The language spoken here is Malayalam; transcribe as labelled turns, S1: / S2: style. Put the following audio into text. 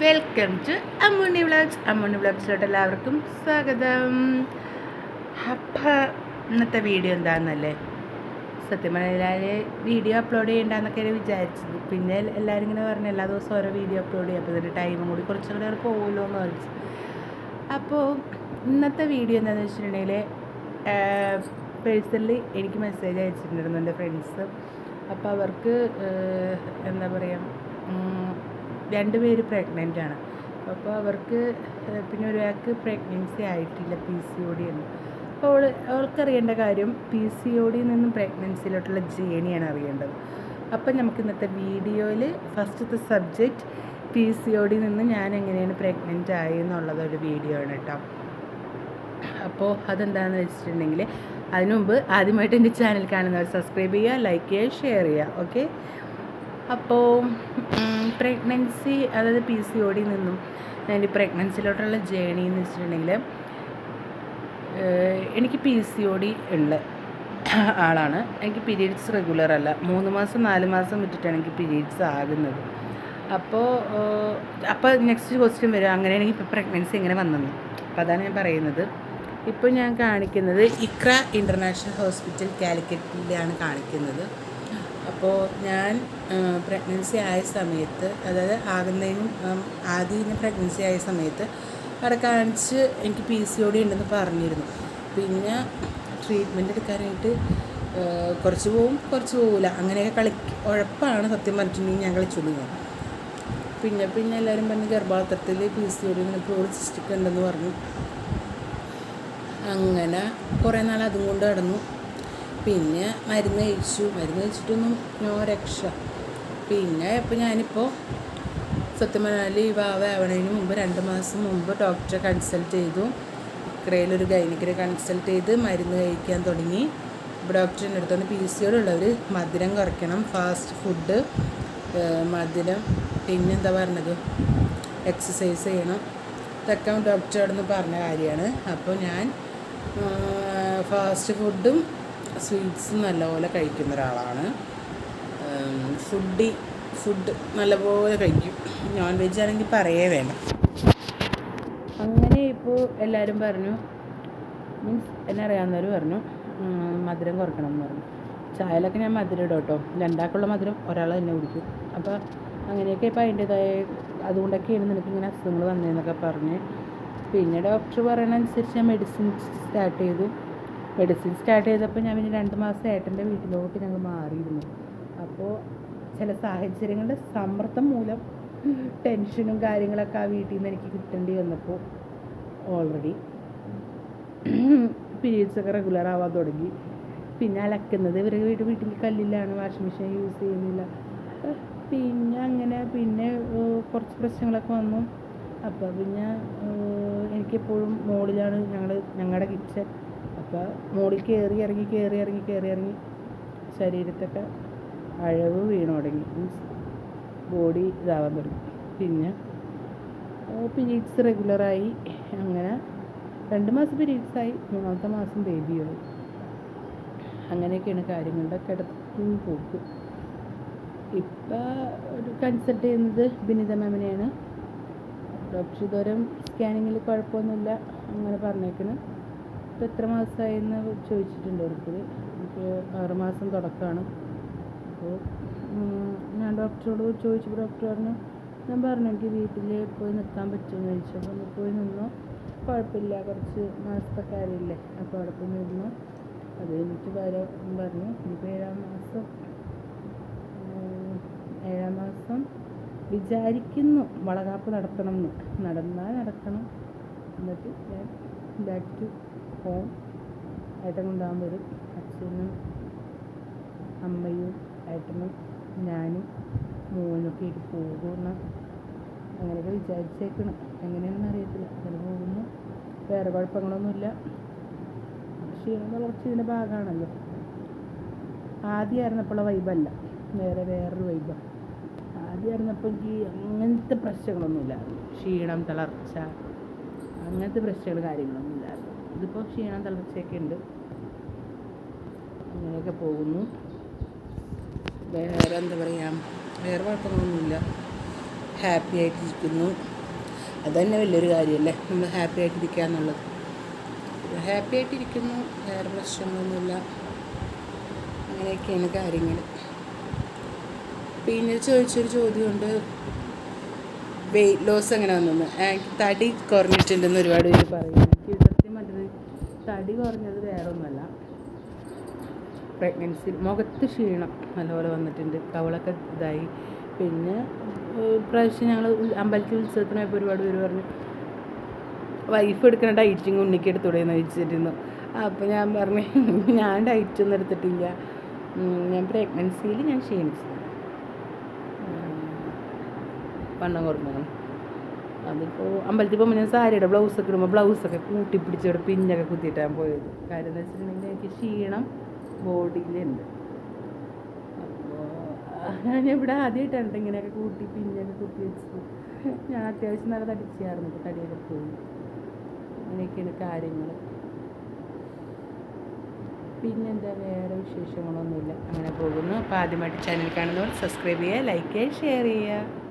S1: Welcome to Ammunni vlogs Ammunni വ്ളോഗ്സിലോട്ട് എല്ലാവർക്കും സ്വാഗതം. അപ്പം ഇന്നത്തെ വീഡിയോ എന്താണെന്നല്ലേ സത്യം പറഞ്ഞാൽ വീഡിയോ അപ്ലോഡ് ചെയ്യണ്ടെന്നൊക്കെയാണ് വിചാരിച്ചത്. പിന്നെ എല്ലാവരും ഇങ്ങനെ പറഞ്ഞു എല്ലാ ദിവസവും ഓരോ വീഡിയോ അപ്ലോഡ് ചെയ്യും. അപ്പോൾ ഇതിന്റെ ടൈമും കൂടി കുറച്ചും കൂടെ പോകുമല്ലോ എന്ന് വിളിച്ചു അപ്പോൾ ഇന്നത്തെ വീഡിയോ എന്താണെന്ന് വെച്ചിട്ടുണ്ടെങ്കിൽ പേഴ്സണലി എനിക്ക് മെസ്സേജ് അയച്ചിട്ടുണ്ടായിരുന്നു എന്റെ ഫ്രണ്ട്സ് അപ്പോൾ അവർക്ക് എന്താ പറയുക രണ്ട് പേര് പ്രഗ്നന്റ് ആണ്. അപ്പോൾ അവർക്ക് പിന്നെ ഒരാൾക്ക് പ്രഗ്നൻസി ആയിട്ടില്ല പി സി ഒ ഡി എന്ന്. അപ്പോൾ അവൾ അവൾക്കറിയേണ്ട കാര്യം പി സി ഒ ഡിയിൽ നിന്നും പ്രഗ്നൻസിയിലോട്ടുള്ള ജേണിയാണ് അറിയേണ്ടത്. അപ്പം നമുക്ക് ഇന്നത്തെ വീഡിയോയിൽ ഫസ്റ്റത്തെ സബ്ജക്റ്റ് പി സി ഒ ഡിയിൽ നിന്ന് ഞാൻ എങ്ങനെയാണ് പ്രഗ്നന്റ് ആയി എന്നുള്ളതൊരു വീഡിയോ ആണ് കേട്ടോ. അപ്പോൾ അതെന്താണെന്ന് വെച്ചിട്ടുണ്ടെങ്കിൽ അതിനുമുമ്പ് ആദ്യമായിട്ട് എന്റെ ചാനൽ കാണുന്നവർ സബ്സ്ക്രൈബ് ചെയ്യുക ലൈക്ക് ചെയ്യുക ഷെയർ ചെയ്യുക ഓക്കെ അപ്പോൾ പ്രഗ്നൻസി അതായത് പി സി ഒ ഡി നിന്നും ഈ പ്രഗ്നൻസിയിലോട്ടുള്ള ജേണി എന്ന് വെച്ചിട്ടുണ്ടെങ്കിൽ എനിക്ക് പി സി ഒ ഡി ഉള്ള ആളാണ്. എനിക്ക് പീരീഡ്സ് റെഗുലർ അല്ല. മൂന്ന് മാസം നാല് മാസം വിട്ടിട്ടാണ് എനിക്ക് പീരീഡ്സ് ആകുന്നത്. അപ്പോൾ അപ്പോൾ നെക്സ്റ്റ് ക്വസ്റ്റ്യൻ വരും. അങ്ങനെയാണെങ്കിൽ ഇപ്പോൾ പ്രഗ്നൻസി എങ്ങനെ വന്നത് അപ്പോൾ അതാണ് ഞാൻ പറയുന്നത്. ഇപ്പോൾ ഞാൻ കാണിക്കുന്നത് ഇക്ര ഇന്റർനാഷണൽ ഹോസ്പിറ്റൽ കാലിക്കറ്റിലാണ് കാണിക്കുന്നത്. അപ്പോൾ ഞാൻ പ്രഗ്നൻസി ആയ സമയത്ത് അതായത് ആകുന്നതിനും ആദ്യം പ്രഗ്നൻസി ആയ സമയത്ത് അവിടെ കാണിച്ച് എനിക്ക് പി സി ഒ ഡി ഉണ്ടെന്ന് പറഞ്ഞിരുന്നു. പിന്നെ ട്രീറ്റ്മെന്റ് എടുക്കാനായിട്ട് കുറച്ച് പോവും കുറച്ച് പോവില്ല അങ്ങനെയൊക്കെ കളി ഉഴപ്പാണ് സത്യം പറഞ്ഞിട്ടുണ്ടെങ്കിൽ ഞാൻ കളിച്ചുകൊണ്ടിരുന്നത് പിന്നെ പിന്നെ എല്ലാവരും പറഞ്ഞ് ഗർഭാത്രത്തിൽ പി സി ഒ ഡി ഇങ്ങനെ പോളിസിസ്റ്റിക് ഉണ്ടെന്ന് പറഞ്ഞു. അങ്ങനെ കുറേ നാൾ അതും കൊണ്ട് കിടന്നു പിന്നെ മരുന്ന് കഴിച്ചു. മരുന്ന് കഴിച്ചിട്ടൊന്നും നോ രക്ഷ. പിന്നെ ഇപ്പോൾ ഞാനിപ്പോൾ സത്യം പറഞ്ഞാൽ ഈ വാവ ആവണതിന് മുമ്പ് രണ്ട് മാസം മുമ്പ് ഡോക്ടറെ കൺസൾട്ട് ചെയ്തു. ഇക്രയിലൊരു ഗൈനിക്കരെ കൺസൾട്ട് ചെയ്ത് മരുന്ന് കഴിക്കാൻ തുടങ്ങി. എന്റെ അടുത്തോണ്ട് പി സി ഉള്ളവർ മധുരം കുറയ്ക്കണം ഫാസ്റ്റ് ഫുഡ് മധുരം പിന്നെന്താ പറഞ്ഞത്? എക്സസൈസ് ചെയ്യണം. ഇതൊക്കെ ഡോക്ടറോടൊന്ന് പറഞ്ഞ കാര്യമാണ്. അപ്പോൾ ഞാൻ ഫാസ്റ്റ് ഫുഡും സ്വീറ്റ്സും നല്ലപോലെ കഴിക്കുന്ന ഒരാളാണ്. ഫുഡി ഫുഡ് നല്ലപോലെ കഴിക്കും. നോൺ വെജ് ആണെങ്കിൽ പറയേ വേണം അങ്ങനെ ഇപ്പോൾ എല്ലാവരും പറഞ്ഞു മീൻസ് എന്നെ അറിയാവുന്നവർ പറഞ്ഞു മധുരം കുറക്കണം എന്ന് പറഞ്ഞു. ചായയിലൊക്കെ ഞാൻ മധുരം ഇടും കേട്ടോ. രണ്ടാൾക്കുള്ള മധുരം ഒരാൾ തന്നെ കുടിക്കും. അപ്പോൾ അങ്ങനെയൊക്കെ ഇപ്പോൾ അതിന്റെതായ അതുകൊണ്ടൊക്കെയാണ് നിനക്ക് ഇങ്ങനെ അസുഖങ്ങൾ വന്നതെന്നൊക്കെ പറഞ്ഞ്. പിന്നെ ഡോക്ടർ പറയണ അനുസരിച്ച് ഞാൻ മെഡിസിൻ സ്റ്റാർട്ട് ചെയ്തു. മെഡിസിൻ സ്റ്റാർട്ട് ചെയ്തപ്പോൾ ഞാൻ പിന്നെ രണ്ട് മാസം ഏട്ടന്റെ വീട്ടിലോട്ട് ഞങ്ങൾ മാറിയിരുന്നു. അപ്പോൾ ചില സാഹചര്യങ്ങളുടെ സമ്മർദ്ദം മൂലം ടെൻഷനും കാര്യങ്ങളൊക്കെ ആ വീട്ടിൽ നിന്ന് എനിക്ക് കിട്ടേണ്ടി വന്നപ്പോൾ ഓൾറെഡി പീരീഡ്സൊക്കെ റെഗുലർ ആവാൻ തുടങ്ങി. പിന്നെ അലക്കുന്നത് ഇവരുടെ വീട് വീട്ടിൽ കല്ലില്ലാണ് വാഷിംഗ് മെഷീൻ യൂസ് ചെയ്യുന്നില്ല. പിന്നെ അങ്ങനെ പിന്നെ കുറച്ച് പ്രശ്നങ്ങളൊക്കെ വന്നു. അപ്പോൾ പിന്നെ എനിക്കെപ്പോഴും മുകളിലാണ് ഞങ്ങൾ ഞങ്ങളുടെ കിച്ചൺ അപ്പോൾ മുകളിൽ കയറി ഇറങ്ങി കയറി ഇറങ്ങി കയറി ഇറങ്ങി ശരീരത്തൊക്കെ അഴവ് വീണു തുടങ്ങി. മീൻസ് ബോഡി ഇതാവാൻ തുടങ്ങി. പിന്നെ പീരീഡ്സ് റെഗുലറായി അങ്ങനെ രണ്ട് മാസം പീരീഡ്സായി മൂന്നാമത്തെ മാസം ബേബിയായി അങ്ങനെയൊക്കെയാണ് കാര്യങ്ങളുടെ കിടക്കും പോക്ക്. ഇപ്പം ഒരു കൺസൾട്ട് ചെയ്യുന്നത് ബിനിത മാമിനെയാണ് ഡോക്ടർ ഇതുവരെ സ്കാനിങ്ങിൽ കുഴപ്പമൊന്നുമില്ല അങ്ങനെ പറഞ്ഞേക്കണ്. ഇപ്പം എത്ര മാസമായെന്ന് ചോദിച്ചിട്ടുണ്ട് ഓരോരുത്തർ എനിക്ക് ആറുമാസം തുടക്കമാണ്. അപ്പോൾ ഞാൻ ഡോക്ടറോട് ചോദിച്ചപ്പോൾ ഡോക്ടർ പറഞ്ഞു ഞാൻ പറഞ്ഞു എനിക്ക് വീട്ടിൽ പോയി നിൽക്കാൻ പറ്റുമെന്ന് ചോദിച്ചപ്പോൾ ഒന്ന് പോയി നിന്നു. കുഴപ്പമില്ല കുറച്ച് മാസത്തെ കാര്യമില്ലേ. അപ്പോൾ അവിടെ പോയി നിന്നു. അത് കഴിഞ്ഞിട്ട് വരാൻ പറഞ്ഞു ഇനിയിപ്പോൾ ഏഴാം മാസം ഏഴാം മാസം വിചാരിക്കുന്നു വളകാപ്പ് നടത്തണം എന്ന്. നടന്നാൽ നടക്കണം. എന്നിട്ട് ഞാൻ ബാക്ക് ടു ഹോം ഏട്ടൻ കൊണ്ടാകാൻ വരും. അച്ഛനും അമ്മയും ഏട്ടനും ഞാനും മോനൊക്കെ ആയിട്ട് പോകുന്ന അങ്ങനെയൊക്കെ വിചാരിച്ചേക്കണം. എങ്ങനെയാണെന്ന് അറിയത്തില്ല. അങ്ങനെ പോകുന്നു. വേറെ കുഴപ്പങ്ങളൊന്നുമില്ല. ക്ഷീണം കുറച്ച് ഇതിന്റെ ഭാഗമാണല്ലോ. ആദ്യം ആയിരുന്നപ്പോഴുള്ള വൈബല്ല വേറെ വേറൊരു വൈബാണ് ആദ്യം ആയിരുന്നപ്പോൾ എനിക്ക് അങ്ങനത്തെ പ്രശ്നങ്ങളൊന്നുമില്ല. ക്ഷീണം തളർച്ച അങ്ങനത്തെ പ്രശ്നങ്ങൾ കാര്യങ്ങളൊന്നും ഇല്ലായിരുന്നു. ഇതിപ്പോൾ ക്ഷീണം തളർച്ചയൊക്കെ ഉണ്ട്. അങ്ങനെയൊക്കെ പോകുന്നു. വേറെ എന്താ പറയുക വേറെ കുഴപ്പങ്ങളൊന്നുമില്ല. ഹാപ്പി ആയിട്ടിരിക്കുന്നു. അത് തന്നെ വലിയൊരു കാര്യമല്ലേ നമ്മൾ ഹാപ്പി ആയിട്ടിരിക്കുക എന്നുള്ളത്. ഹാപ്പി ആയിട്ടിരിക്കുന്നു വേറെ പ്രശ്നങ്ങളൊന്നുമില്ല. അങ്ങനെയൊക്കെയാണ് കാര്യങ്ങൾ പിന്നെ ചോദിച്ചൊരു ചോദ്യമുണ്ട്. വെയിറ്റ് ലോസ് അങ്ങനെ വന്നെന്ന് തടി കുറഞ്ഞിട്ടുണ്ടെന്ന് ഒരുപാട് പേര് പറയുന്നു. എനിക്ക് സത്യം പറഞ്ഞത് തടി കുറഞ്ഞത് വേറെ ഒന്നുമല്ല പ്രഗ്നൻസി മുഖത്ത് ക്ഷീണം നല്ലപോലെ വന്നിട്ടുണ്ട്. കവളൊക്കെ ഇതായി. പിന്നെ പ്രാവശ്യം ഞങ്ങൾ അമ്പലത്തിൽ ഉത്സവത്തിന് പോയപ്പോൾ ഒരുപാട് പേര് പറഞ്ഞു വൈഫ് എടുക്കുന്ന ഡയറ്റിങ് ഉണ്ണിക്ക് എടുത്തൂടെ എന്ന് ചോദിച്ചിരുന്നു. അപ്പോൾ ഞാൻ പറഞ്ഞു ഞാൻ ഡയറ്റ് ഒന്നും എടുത്തിട്ടില്ല. ഞാൻ പ്രഗ്നൻസിയിൽ ഞാൻ ക്ഷീണിച്ചു വണ്ണം കുറഞ്ഞതാണ് അതിപ്പോൾ അമ്പലത്തിൽ പോകുമ്പോൾ ഞാൻ സാരിയുടെ ബ്ലൗസൊക്കെ ഇടുമ്പോൾ ബ്ലൗസൊക്കെ കൂട്ടി പിടിച്ചോടെ പിന്നൊക്കെ കുത്തിയിട്ടാണ് പോയത്. കാര്യം എന്ന് വെച്ചിട്ടുണ്ടെങ്കിൽ എനിക്ക് ക്ഷീണം ബോഡിയിലുണ്ട്. അപ്പോൾ ഞാൻ ഇവിടെ ആദ്യമായിട്ടാണ് ഇങ്ങനെയൊക്കെ കൂട്ടി പിന്നൊക്കെ കുത്തി വെച്ചത്. ഞാൻ അത്യാവശ്യം നല്ല തടിച്ചായിരുന്നു ഇപ്പോൾ തടിയൊക്കെ പോയി. അങ്ങനെയൊക്കെയാണ് കാര്യങ്ങൾ പിന്നെന്താ വേറെ വിശേഷങ്ങളൊന്നുമില്ല. അങ്ങനെ പോകുന്നു. അപ്പോൾ ആദ്യമായിട്ട് ചാനൽ കാണുന്നവർ സബ്സ്ക്രൈബ് ചെയ്യുക ലൈക്ക് ചെയ്യുക ഷെയർ ചെയ്യുക.